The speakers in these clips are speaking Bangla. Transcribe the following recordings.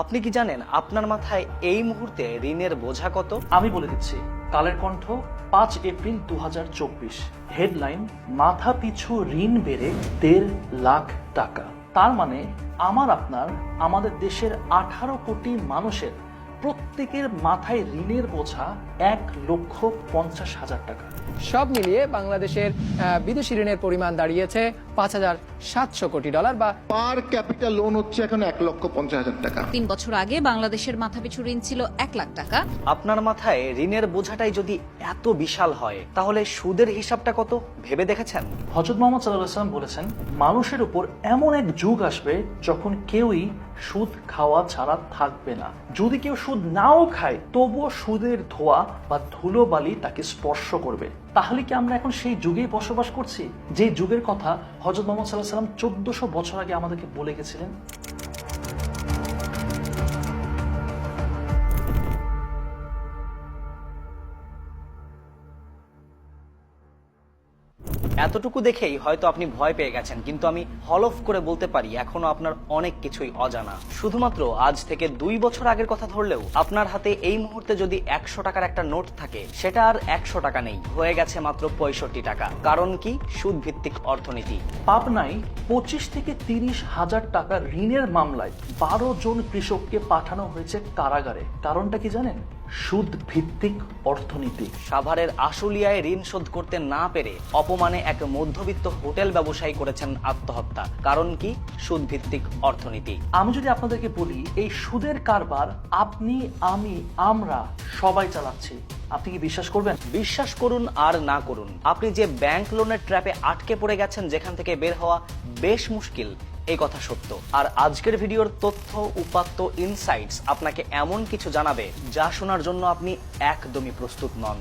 আপনি কি জানেন আপনার মাথায় এই মুহূর্তে ঋণের বোঝা কত? আমি বলে দিচ্ছি, কালের কণ্ঠ পাঁচ এপ্রিল দু হাজার চব্বিশ। হেডলাইন, মাথা পিছু ঋণ বেড়ে দেড় লাখ টাকা। তার মানে আমার আপনার আমাদের দেশের আঠারো কোটি মানুষের প্রত্যেকের মাথায় ঋণের বোঝা এক লক্ষ পঞ্চাশ হাজার টাকা। সব মিলিয়ে বাংলাদেশের বিদেশি ঋণের পরিমাণ দাঁড়িয়েছে পাঁচ হাজার সাতশো কোটি ডলার বা পার ক্যাপিটাল লোন হচ্ছে এখন এক লক্ষ পঞ্চাশ হাজার টাকা। তিন বছর আগে বাংলাদেশের মাথাপিছু ঋণ ছিল এক লাখ টাকা। আপনার মাথায় ঋণের বোঝাটাই যদি এত বিশাল হয় তাহলে সুদের হিসাবটা কত? ভেবে দেখেছেন? হজরত মোহাম্মদ সাল্লাহ সাল্লাম বলেছেন মানুষের উপর এমন এক যুগ আসবে যখন কেউই সুদ খাওয়া ছাড়া থাকবে না। যদি কেউ সুদ নাও খায়, তবুও সুদের ধোয়া বা ধুলোবালি তাকে স্পর্শ করবে। তাহলে কি আমরা এখন সেই যুগেই বসবাস করছি? যে যুগের কথা হজরত মোহাম্মদ সাল্লাহ সাল্লাম চোদ্দশো বছর আগে আমাদেরকে বলে গেছিলেন এতটুকু দেখেই হয়তো আপনি ভয় পেয়ে গেছেন কিন্তু আমি হলফ করে বলতে পারি এখনও আপনার অনেক কিছুই অজানা। শুধুমাত্র আজ থেকে দুই বছর আগের কথা ধরলেও আপনার হাতে এই মুহূর্তে যদি একশো টাকার একটা নোট থাকে সেটা আর একশো টাকা নেই হয়ে গেছে মাত্র পঁয়ষট্টি টাকা। কারণ কি? সুদ ভিত্তিক অর্থনীতি। পাবনায় পঁচিশ থেকে তিরিশ হাজার টাকা ঋণের মামলায় বারো জন কৃষককে পাঠানো হয়েছে কারাগারে। কারণটা কি জানেন? সুদ ভিত্তিক অর্থনীতি। সাভারের আশুলিয়ায় ঋণ শোধ করতে না পেরে অপমানে এক মধ্যবিত্ত হোটেল ব্যবসায়ী করেছেন আত্মহত্যা। কারণ কি? সুদ ভিত্তিক অর্থনীতি। আমি যদি আপনাদেরকে বলি, এই সুদের কারবার আপনি, আমি, আমরা সবাই চালাচ্ছি। আপনি কি বিশ্বাস করবেন? বিশ্বাস করুন আর না করুন। আপনি যে ব্যাংক লোনের ট্র্যাপে আটকে পড়ে গেছেন, যেখান থেকে বের হওয়া বেশ মুশকিল, এই কথা সত্য। আর আজকের ভিডিওর তথ্য, উপাত্ত ইনসাইটস আপনাকে এমন কিছু জানাবে, যা শোনার জন্য আপনি একদমই প্রস্তুত নন।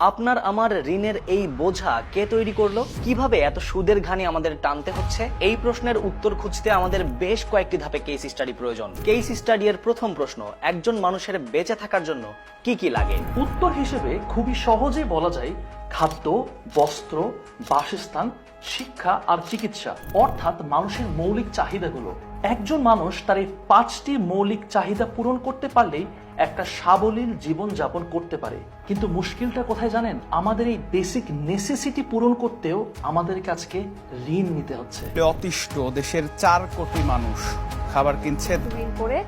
আপনার আমার ঋণের এই বোঝা কে তৈরি করল? কীভাবে এত সুদের ঘানি আমাদের টানতে হচ্ছে? এই প্রশ্নের উত্তর খুঁজতে আমাদের বেশ কয়েকটি ধাপে কেস স্টাডি প্রয়োজন। কেস স্টাডি এর প্রথম প্রশ্ন, একজন মানুষের বেঁচে থাকার জন্য কি কি লাগে? উত্তর হিসেবে খুবই সহজে বলা যায় খাদ্য, বস্ত্র, বাসস্থান, শিক্ষা আর চিকিৎসা, অর্থাৎ মানুষের মৌলিক চাহিদাগুলো। একজন মানুষ তার এই পাঁচটি মৌলিক চাহিদা পূরণ করতে পারলেই একটা সাবলীল জীবনযাপন করতে পারে। কিন্তু মুশকিলটা কোথায় জানেন? আমাদের এই বেসিক নেসেসিটি পূরণ করতেও আমাদের কাছকে ঋণ নিতে হচ্ছে। অতিষ্ঠ দেশের চার কোটি মানুষ খাবার কিনছে। ঋণ করে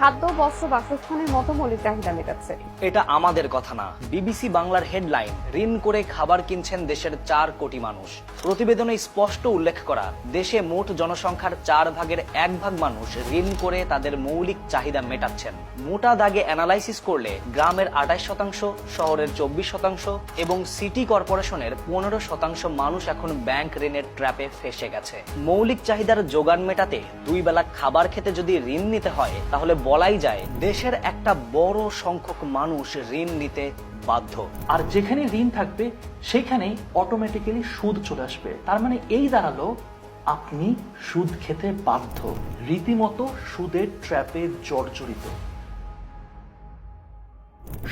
খাদ্য, বস্ত্র, বাসস্থানের মতো মৌলিক চাহিদা মেটাচ্ছে। এটা আমাদের কথা না। বিবিসি বাংলার হেডলাইন, ঋণ করে খাবার কিনছেন দেশের চার কোটি মানুষ। প্রতিবেদনে স্পষ্ট উল্লেখ করা, দেশে মোট জনসংখ্যার চার ভাগের এক ভাগ মানুষ ঋণ করে তাদের মৌলিক চাহিদা মেটাচ্ছেন। মোটা দাগে অ্যানালাইসিস করলে গ্রামের আঠাশ শতাংশ, শহরের চব্বিশ শতাংশ এবং সিটি কর্পোরেশনের পনেরো শতাংশ মানুষ এখন ব্যাংক ঋণের ট্র্যাপে ফেসে গেছে। মৌলিক চাহিদার যোগান মেটাতে দুই বেলা খাবার খেতে যদি ঋণ নিতে হয়, তাহলে বলাই যায়, দেশের একটা বড় সংখ্যক মানুষ ঋণ নিতে বাধ্য। আর যেখানে ঋণ থাকবে, সেখানেই অটোমেটিক্যালি সুদ চলে আসবে। তার মানে এই দাঁড়াল, আপনি সুদ খেতে বাধ্য। রীতিমতো সুদের ট্র্যাপে জর্জরিত।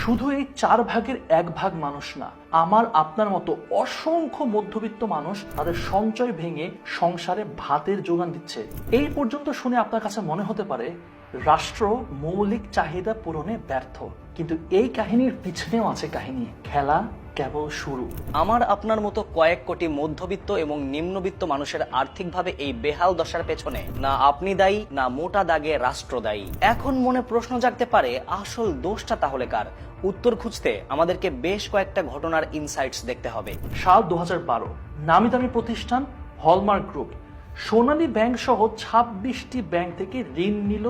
শুধু এই চার ভাগের এক ভাগ মানুষ না, আমার, আপনার মতো অসংখ্য মধ্যবিত্ত মানুষ তাদের সঞ্চয় ভেঙে সংসারে ভাতের যোগান দিচ্ছে। এই পর্যন্ত শুনে আপনার কাছে মনে হতে পারে রাষ্ট্র মৌলিক চাহিদা পূরণে ব্যর্থ। কিন্তু এই কাহিনীর পিছনেও আছে কাহিনী। খেলা কেবল শুরু। আমার আপনার মতো কয়েক কোটি মধ্যবিত্ত এবং নিম্নবিত্ত মানুষের আর্থিকভাবে এই বেহাল দশার পেছনে না আপনি দায়ী না মোটা দাগে রাষ্ট্র দায়ী। এখন মনে প্রশ্ন জাগতে পারে আসল দোষটা তাহলে কার? উত্তর খুঁজতে আমাদেরকে বেশ কয়েকটা ঘটনার ইনসাইটস দেখতে হবে। সাল দু নামি দামি প্রতিষ্ঠান হলমার্ক গ্রুপ সোনালী ব্যাংক সহ ছাব্বিশটি ব্যাংক থেকে ঋণ নিল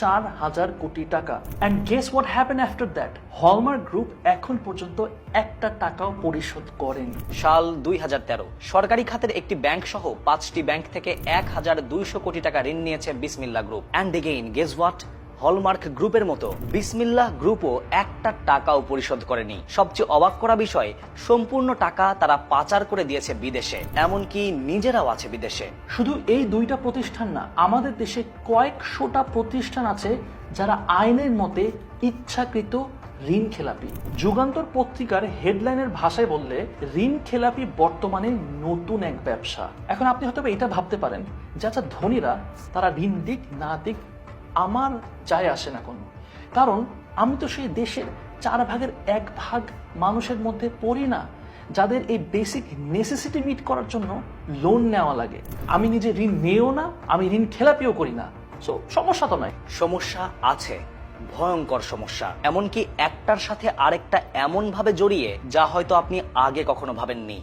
চার হাজার কোটি টাকা। And guess what happen after that Hallmark group এখন পর্যন্ত একটা টাকাও পরিশোধ করেন। সাল দুই হাজার তেরো, সরকারি খাতের একটি ব্যাংক সহ পাঁচটি ব্যাংক থেকে এক হাজার দুইশো কোটি টাকা ঋণ নিয়েছে Bismillah group. And again guess what Hallmark গ্রুপের মতো বিসমিল্লাহ গ্রুপও একটা টাকাও পরিশোধ করেনি। সবচেয়ে অবাক করা বিষয়, সম্পূর্ণ টাকা তারা পাচার করে দিয়েছে বিদেশে, এমনকি নিজেরাও আছে বিদেশে। শুধু এই দুইটা প্রতিষ্ঠান না, আমাদের দেশে কয়েকশোটা প্রতিষ্ঠান আছে যারা আইনের মতে ইচ্ছাকৃত ঋণ খেলাপি। যুগান্তর পত্রিকার হেডলাইনের ভাষায় বললে, ঋণ খেলাপি বর্তমানে নতুন এক ব্যবসা। এখন আপনি হয়তো এটা ভাবতে পারেন যা যা ধনীরা তারা ঋণ দিক না দিক আমার যায় আসে না কোনো। কারণ আমি তো সেই দেশের চার ভাগের এক ভাগ মানুষের মধ্যে পড়ি না, যাদের এই বেসিক নেসেসিটি মিট করার জন্য লোন নেওয়া লাগে। আমি নিজে ঋণ নেও না, আমি ঋণ খেলাপিও করি না। সো সমস্যা তো নয়। সমস্যা আছে। ভয়ঙ্কর সমস্যা। এমনকি একটার সাথে আরেকটা এমন ভাবে জড়িয়ে যা হয়তো আপনি আগে কখনো ভাবেননি।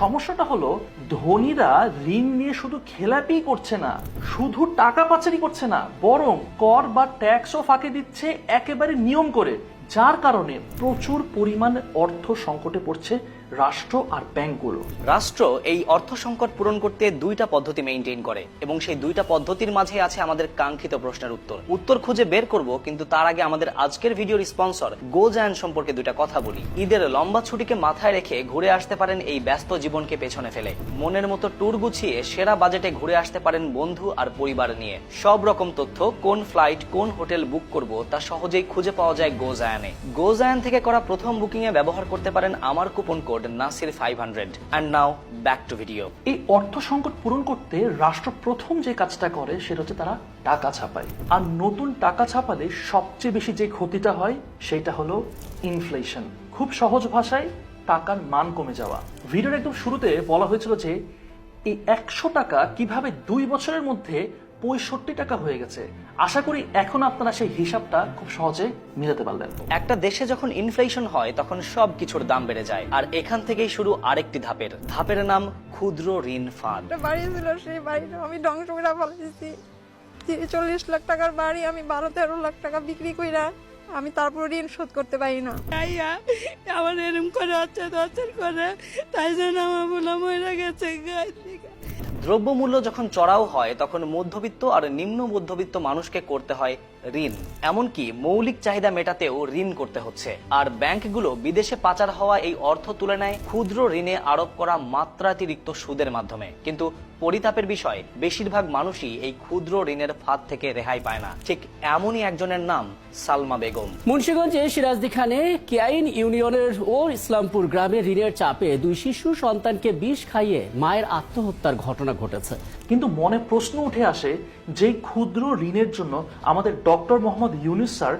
সমস্যাটা হলো, ধনীরা ঋণ নিয়ে শুধু খেলাপি করছে না, শুধু টাকা পাচারি করছে না, বরং কর বা ট্যাক্সও ফাঁকে দিচ্ছে একেবারে নিয়ম করে, যার কারণে প্রচুর পরিমাণ অর্থ সংকটে পড়ছে রাষ্ট্র আর ব্যাংকগুলো রাষ্ট্র এই অর্থ সংকট পূরণ করতে দুইটা পদ্ধতি মেনটেন করে এবং সেই দুইটা পদ্ধতির মাঝে আছে আমাদের কাঙ্ক্ষিত প্রশ্নের উত্তর। উত্তর খুঁজে বের করব, কিন্তু তার আগে আমাদের আজকের ভিডিওর স্পন্সর গো জায়ান সম্পর্কে দুইটা কথা বলি। ঈদের লম্বা ছুটিকে মাথায় রেখে ঘুরে আসতে পারেন এই ব্যস্ত জীবনকে পেছনে ফেলে। মনের মতো ট্যুর গুছিয়ে সেরা বাজেটে ঘুরে আসতে পারেন বন্ধু আর পরিবার নিয়ে। সব রকম তথ্য, কোন ফ্লাইট কোন হোটেল বুক করব, তা সহজেই খুঁজে পাওয়া যায় গো জায়ানে গো জায়ান থেকে করা প্রথম বুকিং এ ব্যবহার করতে পারেন আমার coupon code Nasir five hundred and now back to video এই অর্থ সংকট পূরণ করতে রাষ্ট্র প্রথম যে কাজটা করে, সেটা হচ্ছে তারা টাকা ছাপায়। আর নতুন টাকা ছাপালে সবচেয়ে বেশি যে ক্ষতিটা হয়, সেটা হলো ইনফ্লেশন খুব সহজ ভাষায়, টাকার মান কমে যাওয়া। ভিডিওর একদম শুরুতে বলা হয়েছিল যে, এই একশো টাকা কীভাবে দুই বছরের মধ্যে পঁয়ষট্টি টাকা হয়ে গেছে। আশা করি এখন আপনারা সেই হিসাবটা খুব সহজে মিলাতে পারলেন। একটা দেশে যখন ইনফ্লেশন হয় তখন সব কিছুর দাম বেড়ে যায়। আর এখান থেকেই শুরু আরেকটি ধাপের। ধাপের নাম ক্ষুদ্র ঋণ ফাঁদ। বাড়ি ছিল সেই বাড়িটা আমি ধ্বংস করে ফেলেছি চল্লিশ লাখ টাকার বাড়ি আমি বারো তেরো লাখ টাকা বিক্রি কইরা আমি তারপর ঋণ শোধ করতে পারি না। আইয়া আমার এরম করে অত্যাচার অত্যাচার করে তাই জন্য আমার বোলা মরে গেছে দিকে দ্রব্যমূল্য যখন চড়াও হয়, তখন মধ্যবিত্ত আর নিম্ন মধ্যবিত্ত মানুষকে করতে হয় ঋণ। এমনকি মৌলিক চাহিদা মেটাতেও ঋণ করতে হচ্ছে। আর ব্যাংকগুলো বিদেশে পাচার হওয়া এই অর্থ তুলে নেয় ক্ষুদ্র ঋণে আরোপ করা মাত্রাতিরিক্ত সুদের মাধ্যমে। কিন্তু পরিতাপের বিষয় বেশিরভাগ মানুষই এই ক্ষুদ্র ঋণের ফাঁদ থেকে রেহাই পায় না। ঠিক এমনই একজনের নাম সালমা বেগম। মুন্সিগঞ্জে সিরাজদি খানে কেআইন ইউনিয়নের ও ইসলামপুর গ্রামে ঋণের চাপে দুই শিশু সন্তানকে বিষ খাইয়ে মায়ের আত্মহত্যার ঘটনা ঘটেছে। কিন্তু মনে প্রশ্ন উঠে আসে যে ক্ষুদ্র ঋণের জন্য আমাদের ডক্টর মোহাম্মদ ইউনুস স্যার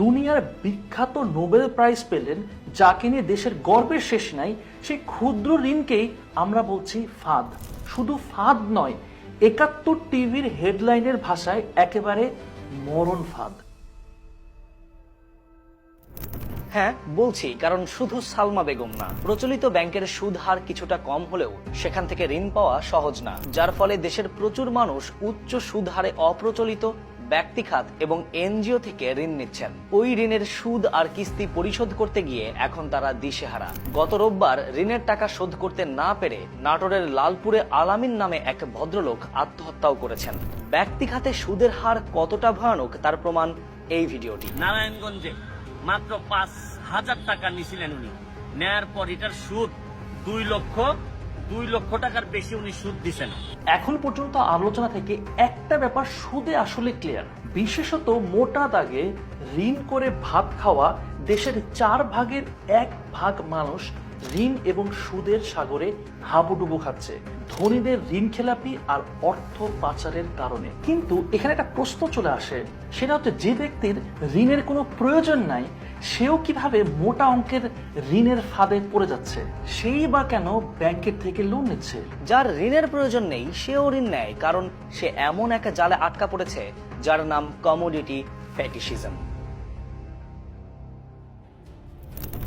দুনিয়ার বিখ্যাত নোবেল প্রাইজ পেলেন যাকে নিয়ে দেশের গর্বের শেষ নাই সেই ক্ষুদ্র ঋণকেই আমরা বলছি ফাঁদ। শুধু ফাঁদ নয়, একাত্তর টিভির হেডলাইনের ভাষায় একেবারে মরণ ফাঁদ। হ্যাঁ বলছি, কারণ শুধু সালমা বেগম না, প্রচলিত ব্যাংকের সুদ হার কিছুটা কম হলেও সেখান থেকে ঋণ পাওয়া সহজ না, যার ফলে দেশের প্রচুর মানুষ উচ্চ সুদ হারে অপ্রচলিত ব্যক্তি খাত এবং এনজিও থেকে ঋণ নিচ্ছেন। ওই ঋণের সুদ আর কিস্তি পরিশোধ করতে গিয়ে এখন তারা দিশেহারা। গত রোববার ঋণের টাকা শোধ করতে না পেরে নাটোরের লালপুরে আলামিন নামে এক ভদ্রলোক আত্মহত্যাও করেছেন। ব্যক্তি খাতে সুদের হার কতটা ভয়ানক তার প্রমাণ এই ভিডিওটি। নারায়ণগঞ্জে মাত্র পাঁচ হাজার টাকা নিছিলেন উনি। নেয়ার পর এটার সুদ দুই লক্ষ দুই লক্ষ টাকার বেশি উনি সুদ দিচ্ছেন এখন পর্যন্ত আলোচনা থেকে একটা ব্যাপার সুদে আসলে ক্লিয়ার বিশেষত মোটা দাগে ঋণ করে ভাত খাওয়া দেশের চার ভাগের এক ভাগ মানুষ ঋণ এবং সুদের সাগরে হাবুডুবু খাচ্ছে। ধনীদের ঋণ খেলাপি আর অর্থ পাচারের কারণে। কিন্তু এখানে একটা প্রশ্ন চলে আসে, সেটা হচ্ছে যে ব্যক্তির ঋণের কোনো প্রয়োজন নাই, সেও কীভাবে মোটা অঙ্কের ঋণের ফাঁদে পড়ে যাচ্ছে? সেই বা কেন ব্যাংকের থেকে লোন নিচ্ছে? যার ঋণের প্রয়োজন নেই, সেও ঋণ নেয়, কারণ সে এমন একটা জালে আটকা পড়েছে, যার নাম কমোডিটি ফ্যাটিসিজম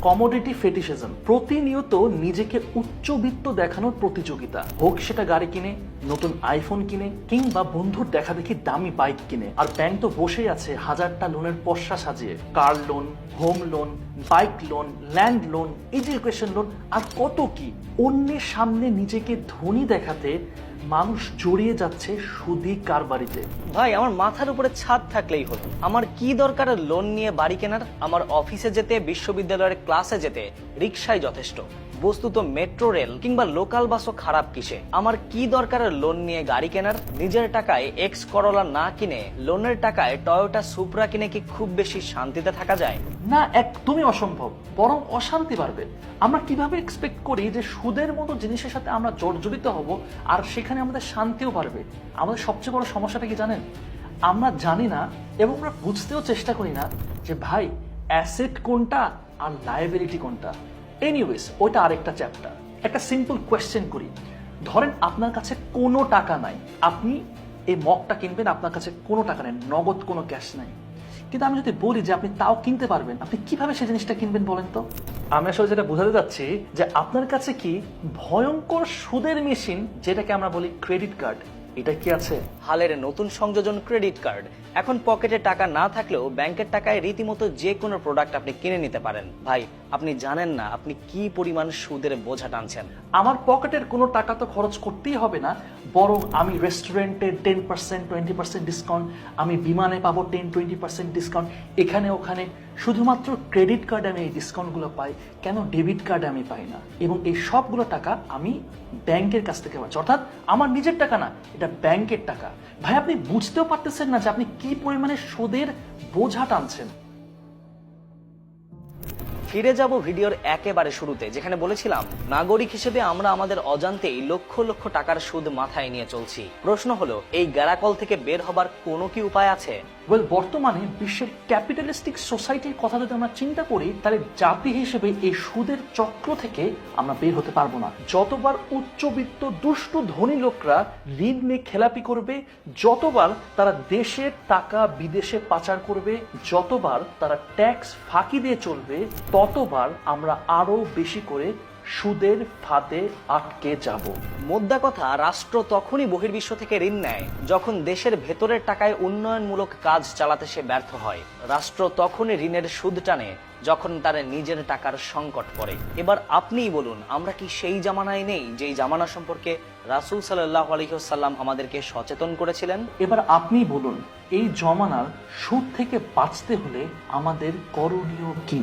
কমোডিটি ফেটিসিজম প্রতিনিয়ত নিজেকে উচ্চবিত্ত দেখানোর প্রতিযোগিতা। হোক সেটা গাড়ি কিনে, নতুন আইফোন কিনে, কিংবা বন্ধুর দেখা দেখি দামি বাইক কিনে, আর ব্যাংক তো বসেই আছে হাজারটা লোনের পশ্চা সাজিয়ে। Car loan home loan bike loan land loan education loan আর কত কি? অন্যের সামনে নিজেকে ধনী দেখাতে মানুষ জড়িয়ে যাচ্ছে সুদি কারবারিতে ভাই, আমার মাথার উপরে ছাদ থাকলেই হতো আমার কি দরকার লোন নিয়ে বাড়ি কেনার? আমার অফিসে যেতে, বিশ্ববিদ্যালয়ের ক্লাসে যেতে রিক্সায় যথেষ্ট। বস্তুত মেট্রো রেল কিংবা লোকাল বাসও খারাপ কিসে? আমার কি দরকার লোন নিয়ে গাড়ি কেনার? নিজের টাকায় এক্স করলা না কিনে লোনের টাকায় টয়োটা সুপ্রা কিনে কি খুব বেশি শান্তিতে থাকা যায়? না, একদমই অসম্ভব, বরং অশান্তি বাড়বে। আমরা কীভাবে এক্সপেক্ট করি যে সুদের মতো জিনিসের সাথে আমরা জর্জরিত হব আর সেখানে আমাদের শান্তিও বাড়বে? আমাদের সবচেয়ে বড় সমস্যাটা কি জানেন? আমরা জানি না এবং আমরা বুঝতেও চেষ্টা করি না যে ভাই অ্যাসেট কোনটা আর লায়াবিলিটি কোনটা? এনিওয়েজ ওইটা আরেকটা চ্যাপ্টার একটা সিম্পল কোয়েশ্চেন করি। ধরেন আপনার কাছে কোনো টাকা নাই। আপনি এই মগটা কিনবেন, আপনার কাছে কোনো টাকা নেই, নগদ কোনো ক্যাশ নাই। কিন্তু আমি যদি বলি যে আপনি তাও কিনতে পারবেন, আপনি কীভাবে সেই জিনিসটা কিনবেন বলেন তো? আমি আসলে যেটা বোঝাতে যাচ্ছি যে আপনার কাছে কি ভয়ঙ্কর সুদের মেশিন যেটাকে আমরা বলি ক্রেডিট কার্ড এটা কি আছে? হালের নতুন সংযোজন ক্রেডিট কার্ড। এখন পকেটে টাকা না থাকলেও ব্যাংকের টাকায় রীতিমতো যে কোনো প্রোডাক্ট আপনি কিনে নিতে পারেন। ভাই আপনি জানেন না আপনি কি পরিমাণ সুদের বোঝা টানছেন। আমার পকেটের কোনো টাকা তো খরচ করতেই হবে না বরং আমি রেস্টুরেন্টে ten percent twenty percent discount আমি বিমানে পাবো টেন টোয়েন্টি পার্সেন্ট ডিসকাউন্ট এখানে ওখানে শুধুমাত্র ক্রেডিট কার্ডে আমি এই ডিসকাউন্টগুলো পাই, কেন ডেবিট কার্ডে আমি পাই না? এবং এই সবগুলো টাকা আমি ব্যাংকের কাছ থেকে পাচ্ছি। অর্থাৎ আমার নিজের টাকা না, এটা ব্যাংকের টাকা। ভাই, আপনি বুঝতেও পারতেছেন না যে আপনি কি পরিমাণে সুদের বোঝা টানছেন। ফিরে যাব ভিডিওর একেবারে শুরুতে, যেখানে বলেছিলাম, নাগরিক হিসেবে আমরা আমাদের অজান্তেই লক্ষ লক্ষ টাকার সুদ মাথায় নিয়ে চলছি। প্রশ্ন হলো, এই গ্যারাকল থেকে বের হবার কোনো কি উপায় আছে? ওয়েল বর্তমানে বিশ্বের ক্যাপিটালিস্টিক সোসাইটির কথা যদি আমরা চিন্তা করি, তাহলে জাতি হিসেবে এই সুদের চক্র থেকে আমরা বের হতে পারব না। যতবার উচ্চবিত্ত দুষ্টু ধনী লোকরা ঋণ নিয়ে খেলাপি করবে, যতবার তারা দেশের টাকা বিদেশে পাচার করবে, যতবার তারা ট্যাক্স ফাঁকি দিয়ে চলবে, ততবার আমরা আরও বেশি করে সুদের ফাঁদে আটকে যাব। মোদ্দা কথা রাষ্ট্র তখনই বহির্বিশ্ব থেকে ঋণ নেয় যখন দেশের ভেতরের টাকায় উন্নয়নমূলক কাজ চালাতে সে ব্যর্থ হয়। রাষ্ট্র তখনই ঋণের সুদ টানে যখন তার নিজের টাকার সংকট পড়ে। এবার আপনিই বলুন আমরা কি সেই জামানায় নেই যেই জামানা সম্পর্কে রাসুল সাল্লাহ আলহিহসাল্লাম আমাদেরকে সচেতন করেছিলেন? এবার আপনি বলুন এই জমানার সুদ থেকে বাঁচতে হলে আমাদের করণীয় কি?